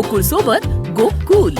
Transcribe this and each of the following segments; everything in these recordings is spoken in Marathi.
गोकुळ सोबत गोकुल.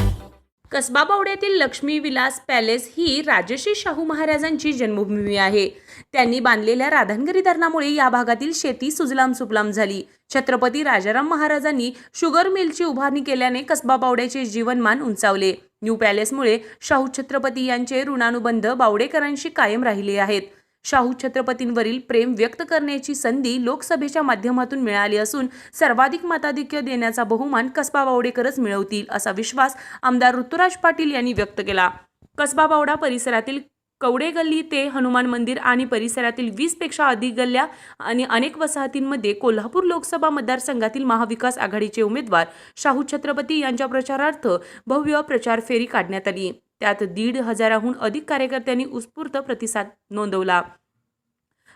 कसबा बावड्यातील लक्ष्मी विलास पॅलेस ही राजश्री शाहू महाराजांची जन्मभूमी आहे. त्यांनी बांधलेल्या राधानगरी धरणामुळे या भागातील शेती सुजलाम सुफलाम झाली. छत्रपती राजाराम महाराजांनी शुगर मिलची उभारणी केल्याने कसबा बावड्याचे जीवनमान उंचावले. न्यू पॅलेसमुळे शाहू छत्रपती यांचे ऋणानुबंध बावडेकरांशी कायम राहिले आहेत. शाहू छत्रपतींवरील प्रेम व्यक्त करण्याची संधी लोकसभेच्या माध्यमातून मिळाली असून सर्वाधिक मताधिक्य देण्याचा बहुमान कसबा बावडेकरच मिळवतील असा विश्वास आमदार ऋतुराज पाटील यांनी व्यक्त केला. कसबा बावडा परिसरातील कवडे गल्ली ते हनुमान मंदिर आणि परिसरातील वीसपेक्षा अधिक गल्ल्या आणि अनेक वसाहतींमध्ये कोल्हापूर लोकसभा मतदारसंघातील महाविकास आघाडीचे उमेदवार शाहू छत्रपती यांच्या प्रचारार्थ भव्य प्रचार फेरी काढण्यात आली. त्यात दीड हजाराहून अधिक कार्यकर्त्यांनी उत्स्फूर्त प्रतिसाद नोंदवला.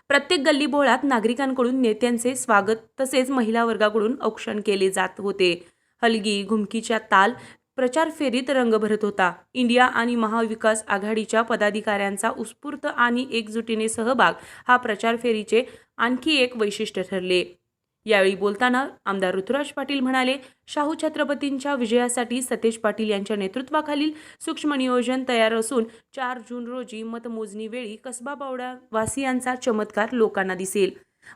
प्रत्येक गल्लीबोळात नागरिकांकडून नेत्यांचे स्वागत तसेच महिला वर्गाकडून औक्षण केले जात होते. हलगी घुमकीच्या ताल प्रचार फेरीत रंग भरत होता. इंडिया आणि महाविकास आघाडीच्या पदाधिकाऱ्यांचा उत्स्फूर्त आणि एकजुटीने सहभाग हा प्रचार फेरीचे आणखी एक वैशिष्ट्य ठरले. यावेळी बोलताना आमदार ऋतुराज पाटील म्हणाले शाहू छत्रपतींच्या विजयासाठी सतेज पाटील यांच्या नेतृत्वाखालील सूक्ष्म नियोजन तयार असून चार जून रोजी मतमोजणीवेळी कसबा बावडा वासियांचा चमत्कार लोकांना दिसेल.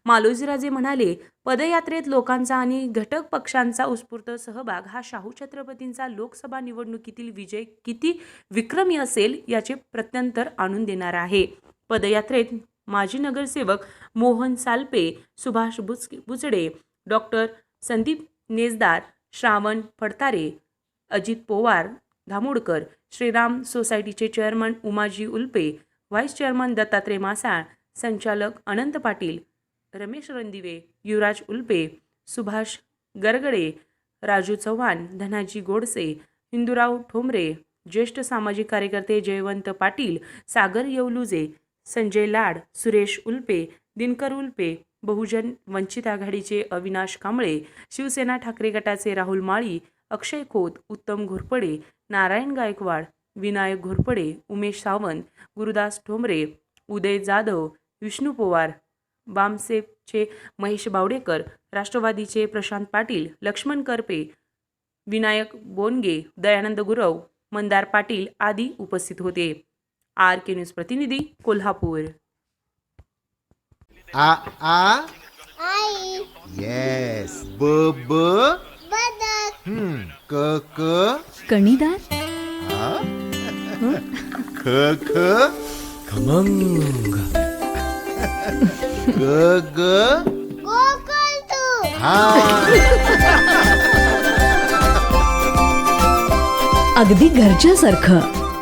मालोजीराजे म्हणाले पदयात्रेत लोकांचा आणि घटक पक्षांचा उत्स्फूर्त सहभाग हा शाहू छत्रपतींचा लोकसभा निवडणुकीतील विजय किती विक्रमी असेल याचे प्रत्यंतर आणून देणार आहे. पदयात्रेत माजी नगरसेवक मोहन सालपे सुभाष बुच बुचडे डॉक्टर संदीप नेजदार श्रावण फडतारे अजित पोवार धामोडकर श्रीराम सोसायटीचे chairman Umaji Ulpe vice chairman Dattatray Masal संचालक अनंत पाटील रमेश रणदिवे युवराज उल्पे सुभाष गरगडे राजू चव्हाण धनाजी गोडसे हिंदूराव ठोंबरे ज्येष्ठ सामाजिक कार्यकर्ते जयवंत पाटील सागर येवलुजे संजय लाड सुरेश उल्पे दिनकर उल्पे बहुजन वंचित आघाडीचे अविनाश कांबळे शिवसेना ठाकरे गटाचे राहुल माळी अक्षय खोत उत्तम घोरपडे नारायण गायकवाड विनायक घोरपडे उमेश सावंत गुरुदास ठोंबरे उदय जाधव विष्णू पोवार बामसेपचे महेश बावडेकर राष्ट्रवादीचे प्रशांत पाटील लक्ष्मण करपे विनायक बोनगे दयानंद गुरव मंदार पाटील आदी उपस्थित होते. आर के न्यूज प्रतिनिधी कोल्हापूर. आ आ? आई. येस ब ब? बदक. हम्म. क क? कणीदार आ? ख ख? खमंग. ग ग? हा. अगदी घरच्यासारखं.